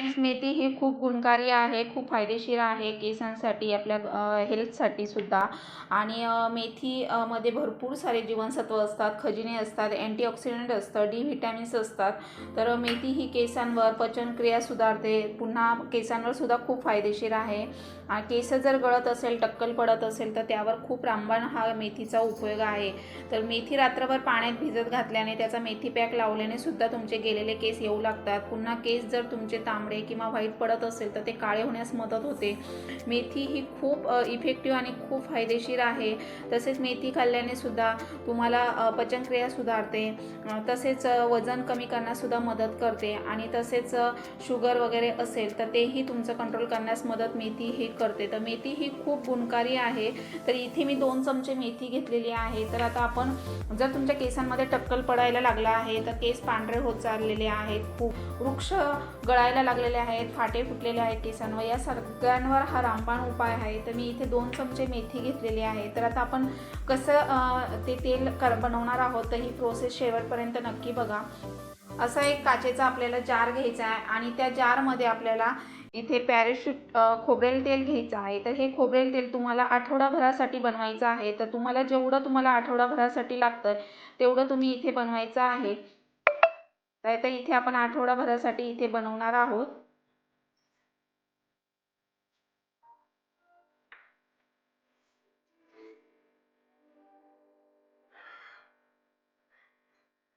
Friends मेथी ही खूप गुणकारी आहे खूप फायदेशीर आहे केसांसाठी आपल्या हेल्थसाठी सुद्धा. आणि मेथी मध्ये भरपूर सारे जीवनसत्व असतात खजिने असतात अँटीऑक्सिडंट असतं डी व्हिटॅमिन्स असतात. तर मेथी ही केसांवर पचनक्रिया सुधारते पुन्हा केसांवर सुद्धा खूप फायदेशीर आहे. केस जर गळत असेल टक्कल पडत असेल तर त्यावर खूप रामबाण हा मेथीचा उपयोग आहे. तर मेथी रात्रभर पाण्यात भिजत घातल्याने त्याचा मेथी पॅक लावल्याने सुद्धा तुमचे गेलेले केस येऊ लागतात. पुन्हा केस जर तुमचे तांबडे किंवा व्हाईट पडत असेल तर ते काळे होण्यास मदत होते. मेथी ही खूप इफेक्टिव्ह आणि खूप फायदेशीर आहे. तसेच मेथी खाल्ल्याने सुद्धा तुम्हाला पचनक्रिया सुधारते. तसेच वजन कमी करण्यास सुद्धा मदत करते. आणि तसेच शुगर वगैरे असेल तर तेही तुमचं कंट्रोल करण्यास मदत मेथी ही करते. तर मेथी ही खूप गुणकारी आहे. तर इथे मी दोन चमचे मेथी घेतलेली आहे. तर आता आपण जर तुमच्या केसांमध्ये टक्कल पडायला लागला आहे तर केस पांढरे होत चाललेले आहेत. खूप वृक्ष गळायला लागलेले आहेत फाटे फुटलेले आहेत केसांवर या सगळ्यांवर हा रामबाण उपाय आहे. तर मी इथे दोन चमचे मेथी घेतलेली आहे. तर आता आपण कसं ते तेल कर बनवणार आहोत तर ही प्रोसेस शेवटपर्यंत नक्की बघा. असा एक काचेचा आपल्याला जार घ्यायचा आहे आणि त्या जारमध्ये आपल्याला इथे पॅरेशूट खोबरेल तेल घ्यायचं आहे. तर हे खोबरेल तेल तुम्हाला आठवडाभरासाठी बनवायचं आहे. तर तुम्हाला जेवढं तुम्हाला आठवडाभरासाठी लागतं तेवढं तुम्ही इथे बनवायचं आहे. तर आता इथे आपण आठवडाभरासाठी इथे बनवणार आहोत.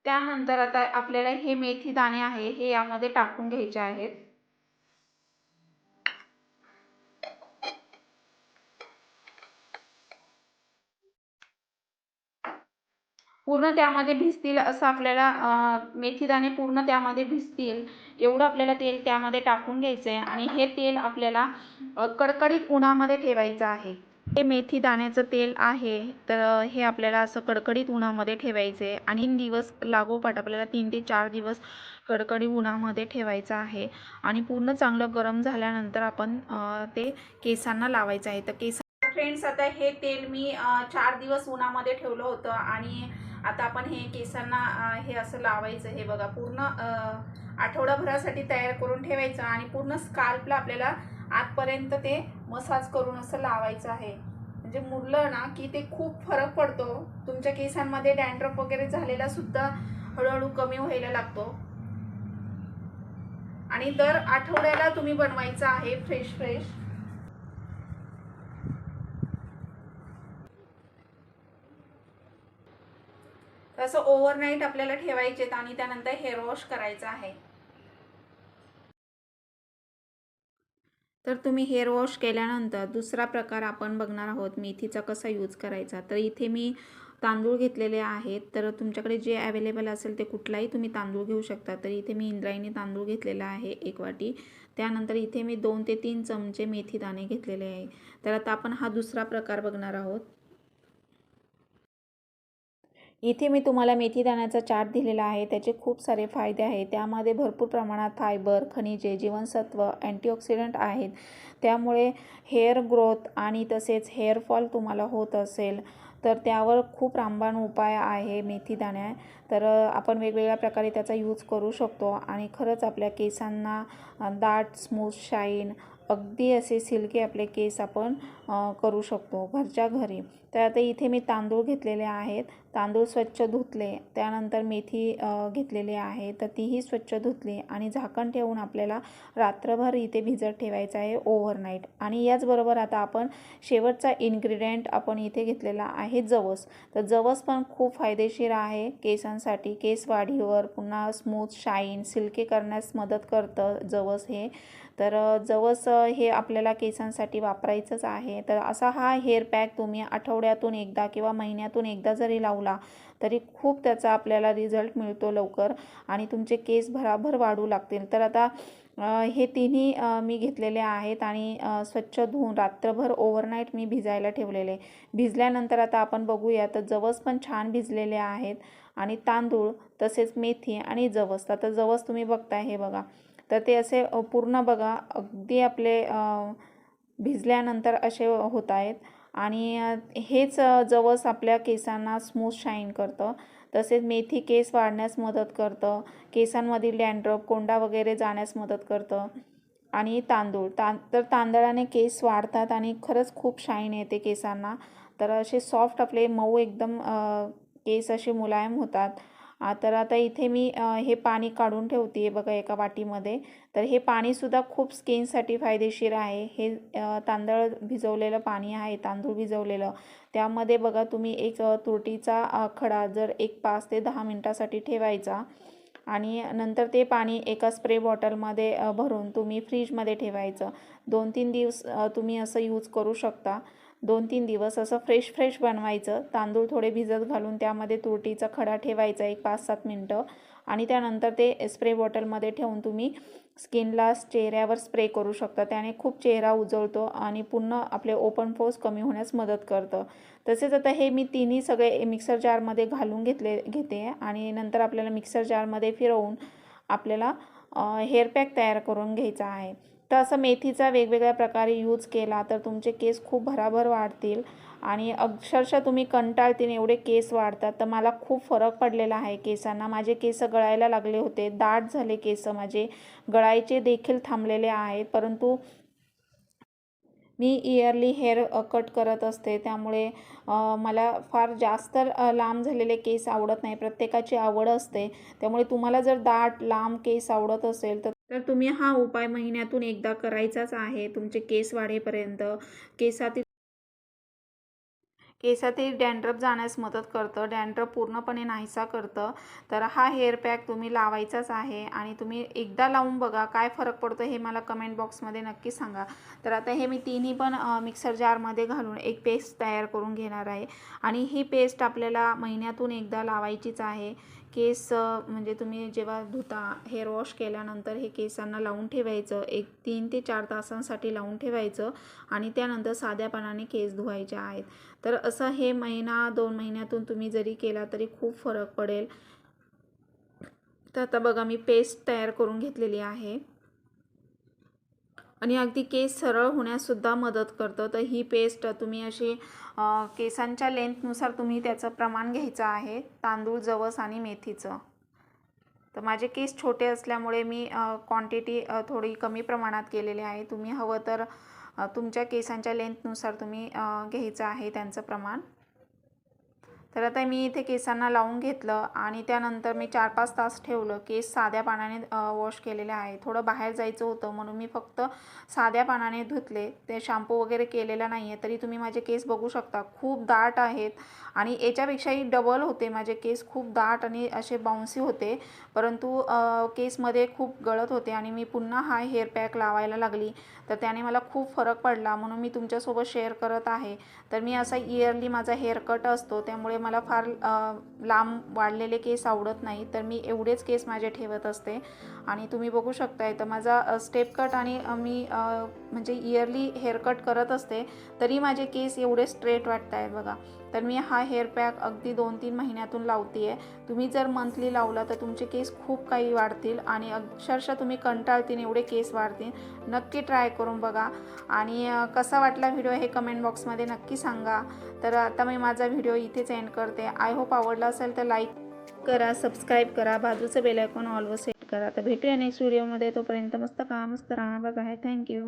त्यानंतर आता आपल्याला हे मेथी दाणे आहे हे यामध्ये टाकून घ्यायचे आहेत. पूर्ण त्यामध्ये भिजतील असं आपल्याला मेथीदाणे पूर्ण त्यामध्ये भिजतील. एवढं आपल्याला तेल त्यामध्ये टाकून घ्यायचं आहे आणि हे तेल आपल्याला कडकडीत उन्हामध्ये ठेवायचं आहे. हे मेथीदाण्याचं तेल आहे तर हे आपल्याला असं कडकडीत उन्हामध्ये ठेवायचं आहे आणि तीन दिवस लागोपाठ आपल्याला तीन ते चार दिवस कडकडी उन्हामध्ये ठेवायचं आहे आणि पूर्ण चांगलं गरम झाल्यानंतर आपण ते केसांना लावायचं आहे. तर केस फ्रेंड्स आता हे तेल मी चार दिवस उन्हामध्ये ठेवलं होतं आणि आता आपण हे केसांना हे असं लावायचं हे बघा पूर्ण आठवडाभरासाठी तयार करून ठेवायचं आणि पूर्ण स्काल्पला आपल्याला आतपर्यंत ते मसाज करून असं लावायचं आहे. म्हणजे मुरलं ना की ते खूप फरक पडतो. तुमच्या केसांमध्ये डॅन्ड्रफ वगैरे झालेला सुद्धा हळूहळू कमी व्हायला लागतो. आणि दर आठवड्याला तुम्ही बनवायचं आहे फ्रेश फ्रेश. तसं ओव्हरनाईट आपल्याला ठेवायचे आणि त्यानंतर हेअर वॉश करायचं आहे. तर तुम्ही हेअर वॉश केल्यानंतर दुसरा प्रकार आपण बघणार आहोत मेथीचा कसा यूज करायचा. तर इथे मी तांदूळ घेतलेले आहेत. तर तुमच्याकडे जे अवेलेबल असेल ते कुठलाही तुम्ही तांदूळ घेऊ शकता. तर इथे मी इंद्रायणी तांदूळ घेतलेला आहे एक वाटी. त्यानंतर इथे मी दोन ते तीन चमचे मेथी दाणे घेतलेले आहे. तर आता आपण हा दुसरा प्रकार बघणार आहोत. इथे मी तुम्हाला मेथी दाण्याचा चार्ट दिलेला आहे. त्याचे खूप सारे फायदे आहेत. त्यामध्ये भरपूर प्रमाणात फायबर खनिजे जीवनसत्व अँटीऑक्सिडंट आहेत. त्यामुळे हेअर ग्रोथ आणि तसेच हेअरफॉल तुम्हाला होत असेल तर त्यावर खूप रामबाण उपाय आहे मेथी दाण्या तर आपण वेगवेगळ्या प्रकारे त्याचा यूज करू शकतो आणि खरंच आपल्या केसांना दाट स्मूथ शाईन अगदी असे सिल्की आपले केस आपण करू शकतो घरच्या घरी. तर आता इथे मी तांदूळ घेतलेले आहेत. तांदूळ स्वच्छ धुतले त्यानंतर मेथी घेतलेली आहे. तर तीही स्वच्छ धुतली आणि झाकण ठेवून आपल्याला रात्रभर इथे भिजत ठेवायचं आहे ओव्हरनाईट आणि याचबरोबर आता आपण शेवटचा इन्ग्रेडियंट आपण इथे घेतलेला आहे जवस. तर जवस पण खूप फायदेशीर आहे केसांसाठी. केस वाढीवर पुन्हा स्मूथ शाईन सिल्के करण्यास मदत करतं जवस हे. तर जवस हे आपल्याला केसांसाठी वापरायचंच आहे. तर असा हा हेअर पॅक तुम्ही आठवड्यातून एकदा किंवा महिन्यातून एकदा जरी लावला तरी खूप त्याचा आपल्याला रिझल्ट मिळतो लवकर आणि तुमचे केस भराभर वाढू लागतील. तर आता हे तिन्ही मी घेतलेले आहेत आणि स्वच्छ धुवून रात्रभर ओव्हरनाईट मी भिजायला ठेवलेले. भिजल्यानंतर आता आपण बघूया तर जवस पण छान भिजलेले आहेत आणि तांदूळ तसेच मेथी आणि जवस. आता जवस तुम्ही बघताय हे बघा. तर ते असे पूर्ण बघा अगदी आपले भिजल्यानंतर असे होत आहेत. आणि हेच जवस आपल्या केसांना स्मूथ शाईन करतं. तसेच मेथी केस वाढण्यास मदत करतं. केसांमधील डॅन्ड्रप कोंडा वगैरे जाण्यास मदत करतं. आणि तांदूळ तां तर तांदळाने केस वाढतात आणि खरंच खूप शाईन येते केसांना. तर असे सॉफ्ट आपले मऊ एकदम केस असे मुलायम होतात. तर आता इथे मी हे पाणी काढून ठेवते बघा एका वाटीमध्ये. तर हे पाणीसुद्धा खूप स्किनसाठी फायदेशीर आहे. हे तांदळ भिजवलेलं पाणी आहे तांदूळ भिजवलेलं. त्यामध्ये बघा तुम्ही एक तुरटीचा खडा जर एक पाच ते दहा मिनटासाठी ठेवायचा आणि नंतर ते पाणी एका स्प्रे बॉटलमध्ये भरून तुम्ही फ्रीजमध्ये ठेवायचं. दोन तीन दिवस तुम्ही असं यूज करू शकता. दोन तीन दिवस असं फ्रेश फ्रेश बनवायचं. तांदूळ थोडे भिजत घालून त्यामध्ये तुरटीचा खडा ठेवायचा एक पाच सात मिनटं. आणि त्यानंतर ते स्प्रे बॉटलमध्ये ठेवून तुम्ही स्किनला चेहऱ्यावर स्प्रे करू शकता. त्याने खूप चेहरा उजळतो आणि पुन्हा आपले ओपन फोर्स कमी होण्यास मदत करतं. तसेच आता हे मी तिन्ही सगळे मिक्सर जारमध्ये घालून घेतले घेते आणि नंतर आपल्याला मिक्सर जारमध्ये फिरवून आपल्याला हेअर पॅक तयार करून घ्यायचा आहे. तर असं मेथीचा वेगवेगळ्या प्रकारे यूज केला तर तुमचे केस खूप भराभर वाढतील. आणि अक्षरशः तुम्ही कंटाळतील एवढे केस वाढतात. तर मला खूप फरक पडलेला आहे केसांना. माझे केस गळायला लागले होते. दाट झाले केस माझे. गळायचे देखील थांबलेले आहेत. परंतु मी इयरली हेअर कट करत असते. त्यामुळे मला फार जास्त लांब झालेले केस आवडत नाही. प्रत्येकाची आवड असते. त्यामुळे तुम्हाला जर दाट लांब केस आवडत असेल तर तर तुम्ही हा उपाय महिन्यातून एकदा करायचाच आहे. तुमचे केस वाढेपर्यंत केसातील केसातील डॅन्ड्रप जाण्यास मदत करतं. डॅन्ड्रप पूर्णपणे नाहीसा करतं. तर हा हेअर पॅक तुम्ही लावायचाच आहे आणि तुम्ही एकदा लावून बघा काय फरक पडतो हे मला कमेंट बॉक्समध्ये नक्की सांगा. तर आता हे मी तिन्ही पण मिक्सर जारमध्ये घालून एक पेस्ट तयार करून घेणार आहे. आणि ही पेस्ट आपल्याला महिन्यातून एकदा लावायचीच आहे. केस म्हणजे तुम्ही जेव्हा धुता हेअर वॉश केल्यानंतर हे केसांना लावून ठेवायचं. एक तीन ते चार तासांसाठी लावून ठेवायचं आणि त्यानंतर साध्यापणाने केस धुवायचे आहेत. तर असं हे महिना दोन महिन्यातून तुम्ही जरी केला तरी खूप फरक पडेल. तर आता बघा मी पेस्ट तयार करून घेतलेली आहे. आणि अगदी केस सरळ होण्याससुद्धा मदत करतं. तर ही पेस्ट तुम्ही अशी केसांच्या लेंथनुसार तुम्ही त्याचं प्रमाण घ्यायचं आहे. तांदूळ जवस आणि मेथीचं. तर माझे केस छोटे असल्यामुळे मी क्वांटिटी थोडी कमी प्रमाणात केलेली आहे. तुम्ही हवं तर तुमच्या केसांच्या लेंथनुसार तुम्ही घ्यायचं आहे त्यांचं प्रमाण. तर आता मी इथे केसांना लावून घेतलं आणि त्यानंतर मी चार पाच तास ठेवलं. केस साध्या पाण्याने वॉश केलेले आहे. थोडं बाहेर जायचं होतं म्हणून मी फक्त साध्या पाण्याने धुतले. ते शॅम्पू वगैरे केलेला नाही आहे तरी तुम्ही माझे केस बघू शकता. खूप दाट आहेत आणि याच्यापेक्षाही डबल होते माझे केस. खूप दाट आणि असे बाउन्सी होते. परंतु केसमध्ये खूप गळत होते आणि मी पुन्हा हा हेअर पॅक लावायला लागली. तर त्याने मला खूप फरक पडला म्हणून मी तुमच्यासोबत शेअर करत आहे. तर मी असा इयरली माझा हेअर कट असतो. त्यामुळे मला फार लांब वाढलेले केस आवडत नाही तर मी एवढेच केस माझे ठेवत असते. आणि तुम्ही बघू शकताय तर माझा स्टेप कट आणि मी म्हणजे इयरली हेअर कट करत असते तरी माझे केस एवढे स्ट्रेट वाटत आहेत बघा. तर मी हा हेअर पॅक अगदी दोन तीन महिन्यातून लावते आहे तुम्ही जर मंथली लावला तर तुमचे केस खूप काही वाढतील आणि अक्षरशः तुम्ही कंटाळतील एवढे केस वाढतील. नक्की ट्राय करून बघा. आणि कसा वाटला व्हिडिओ हे कमेंट बॉक्समध्ये नक्की सांगा. तर आता मी माझा व्हिडिओ इथेच एंड करते. आय होप आवडला असेल तर लाईक करा सबस्क्राईब करा. बाजूचं बेल आयकॉन ऑलवर सेट करा. तर भेटूया नेक्स्ट व्हिडिओमध्ये तोपर्यंत मस्त काम मस्त राहा. आहे थँक्यू